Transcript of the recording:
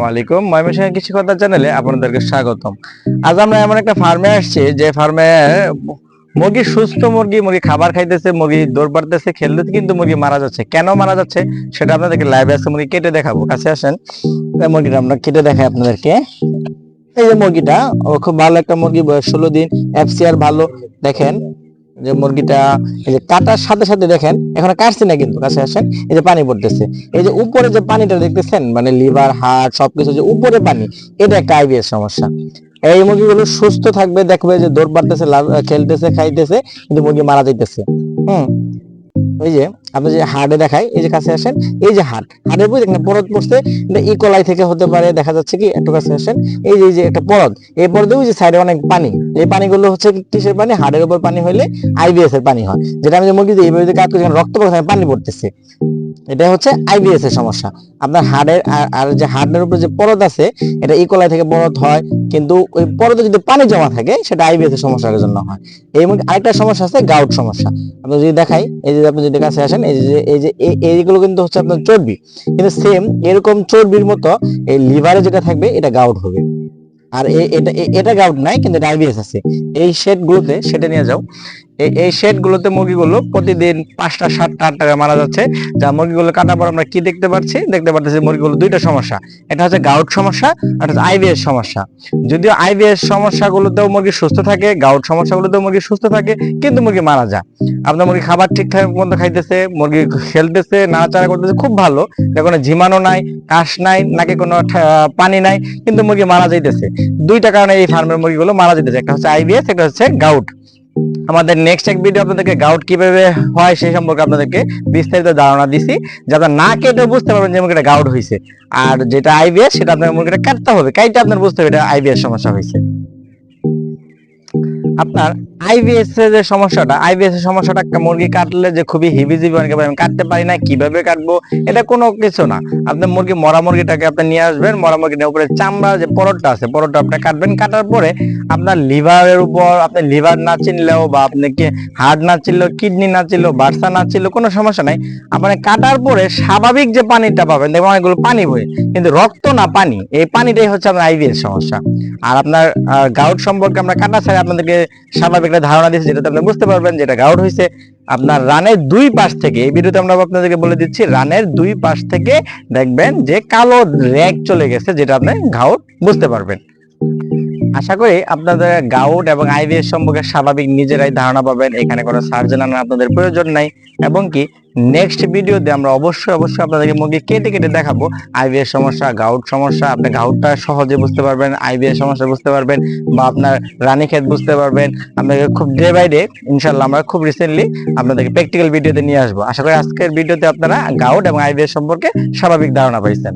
আলাইকুম ময়মনসিংহ কৃষি কথা চ্যানেলে আপনাদেরকে স্বাগতম। আজ আমরা এমন একটা ফার্মে আসছি যে ফার্মে মুরগি সুস্থ মুরগি মুরগি খাবার খাইতেছে মুরগি দৌড় পাড়তেছে খেলতেছে কিন্তু মুরগি মারা যাচ্ছে। কেন মারা যাচ্ছে সেটা আপনাদেরকে লাইভে আছে মুরগি কেটে দেখাবো। কাছে আসেন। মুরগিটা আমরা কেটে দেখাই আপনাদেরকে। এই যে মুরগিটা ও খুব ভালো একটা মুরগি বয়স ষোলো দিন এফসিআর ভালো দেখেন। যে মুরগিটা, এই যে কাটার সাথে সাথে দেখেন, এখন কাটছে না কিন্তু, কাছে আসেন, এই যে পানি পড়তেছে। এই যে উপরে যে পানিটা দেখতেছেন মানে লিভার হার্ট সবকিছু যে উপরে পানি, এটা একটা আইবিএস সমস্যা। এই মুরগিগুলো সুস্থ থাকবে, দেখবে যে দৌড় বাড়তেছে খেলতেছে, খাইতেছে, কিন্তু মুরগি মারা যাইতেছে। হুম? ওই যে আপনি যে হাড়ে দেখাই, এই যে কাছে আসেন, এই যে হাড়, হাড়ের বই দেখেন, পরত পড়ছে ইকোলাই থেকে হতে পারে, দেখা যাচ্ছে কি, একটু কাছে আসেন, এই যে যে একটা পরত, এই পরদে ওই যে সাইডে অনেক পানি, এই পানিগুলো হচ্ছে কিসের পানি? হাড়ের উপর পানি হইলে আইবিএস এর পানি হয়, যেটা আমি যে মুরগি দিই এইভাবে কাজ করছি রক্ত পানি পড়তেছে। এটা হচ্ছে আইবিএস এর সমস্যা। আপনার হাড়ের আর- যে হাড়ের উপরে যে পরত আছে, এটা ইকোলাই থেকে পরত হয়, কিন্তু ওই পরতে যদি পানি জমা থাকে, সেটা আইবিএস এর সমস্যার জন্য হয়। এই আরেকটা সমস্যা আছে গাউট সমস্যা। আপনি যদি দেখাই, এই যে আপনি যদি কাছে আসেন, এই যে এই যে, এই- এইগুলো কিন্তু হচ্ছে আপনার চর্বি। কিন্তু সেম এরকম চর্বির মতো এই লিভারে যেটা থাকবে, এটা গাউট হবে। আর এটা এটা গাউট নাই, কিন্তু আইবিএস আছে। এই শেড গুলোতে সেটা নিয়ে যাও। এই- এই শেড গুলোতে মুরগিগুলো প্রতিদিন পাঁচটা, সাতটা আট টাকা মারা যাচ্ছে। যা মুরগিগুলো কাটার পর আমরা কি দেখতে পাচ্ছি? দেখতে পাচ্ছি মুরগিগুলো দুইটা সমস্যা। এটা হচ্ছে গাউট সমস্যা, আর হচ্ছে আইবিএস সমস্যা। যদিও আইবিএস সমস্যাগুলোতেও মুরগি সুস্থ থাকে গাউট সমস্যাগুলোতেও মুরগি সুস্থ থাকে, কিন্তু মুরগি মারা যায়। আপনার মুরগি খাবার ঠিকঠাক মতো খাইতেছে, মুরগি খেলতেছে, নাড়াচাড়া করতেছে, খুব ভালো। কোনো ঝিমানো নাই, কাশ নাই, নাকি কোনো পানি নাই, কিন্তু মুরগি মারা যাইতেছে। দুইটা কারণে এই ফার্মের মুরগিগুলো মারা যেতেছে একটা হচ্ছে আইবিএস একটা হচ্ছে গাউট আমাদের নেক্সট এক ভিডিও আপনাদেরকে গাউট কীভাবে হয় সেই সম্পর্কে আপনাদেরকে বিস্তারিত ধারণা দিছি, যাতে না কেটে বুঝতে পারবেন যে মুরগিটা গাউট হয়েছে আর যেটা আইবিএস সেটা আপনার মুরগিটা কাটতে হবে। কাইটা আপনার বুঝতে হবে এটা আইবিএস সমস্যা হয়েছে আপনার আইবিএস এর যে সমস্যাটা আইবিএস এর সমস্যাটা একটা মুরগি কাটলে যে খুবই হিবিজিবি অনেকে আমি কাটতে পারি না, কীভাবে কাটবো, এটা কোনো কিছু না। আপনি মুরগি, মরা মুরগিটাকে আপনি নিয়ে আসবেন, মরা মুরগিটার উপরে চামড়া যে পরটটা আছে পরটটা আপনি কাটবেন, কাটার পরে আপনার লিভারের উপর আপনি লিভার না চিনলেও বা আপনি কি হার্ট না চিনলেও, কিডনি না চিনলেও, বার্সা না চিনলেও কোনো সমস্যা নাই। আপনি কাটার পরে স্বাভাবিক যে পানিটা পাবেন, দেখবেন অনেকগুলো পানি বই কিন্তু রক্ত না পানি, এই পানিটাই হচ্ছে আপনার আইবিএস সমস্যা। আর আপনার গাউট সম্পর্কে আমরা কাটা ছাড়া আপনাদেরকে স্বাভাবিক একটা ধারণা দিয়েছে যেটা আপনি বুঝতে পারবেন যেটা গাউট হয়েছে আপনার রানের দুই পাশ থেকে, এই ভিডিওতে আমরা আপনাদেরকে বলে দিচ্ছি, রানের দুই পাশ থেকে দেখবেন যে কালো র্যাগ চলে গেছে, যেটা আপনি ঘাউট বুঝতে পারবেন। আশা করি আপনাদের গাউট এবং আইভিএস সম্পর্কে স্বাভাবিক নিজেরাই ধারণা পাবেন। এখানে কোনো সার্জন আনার আপনাদের প্রয়োজন নাই। এবং কি নেক্সট ভিডিওতে আমরা অবশ্যই অবশ্যই আপনাদেরকে মুরগি কেটে কেটে দেখাবো। আইভিএস সমস্যা গাউট সমস্যা, আপনি গাউটটা সহজে বুঝতে পারবেন আইভিএস সমস্যা বুঝতে পারবেন, বা আপনার রানীক্ষেত বুঝতে পারবেন। আপনাকে খুব ডে বাই ডে ইনশাল্লাহ আমরা খুব রিসেন্টলি আপনাদেরকে প্র্যাকটিক্যাল ভিডিওতে নিয়ে আসব। আশা করি আজকের ভিডিওতে আপনারা গাউট এবং আইভিএস সম্পর্কে স্বাভাবিক ধারণা পাইছেন।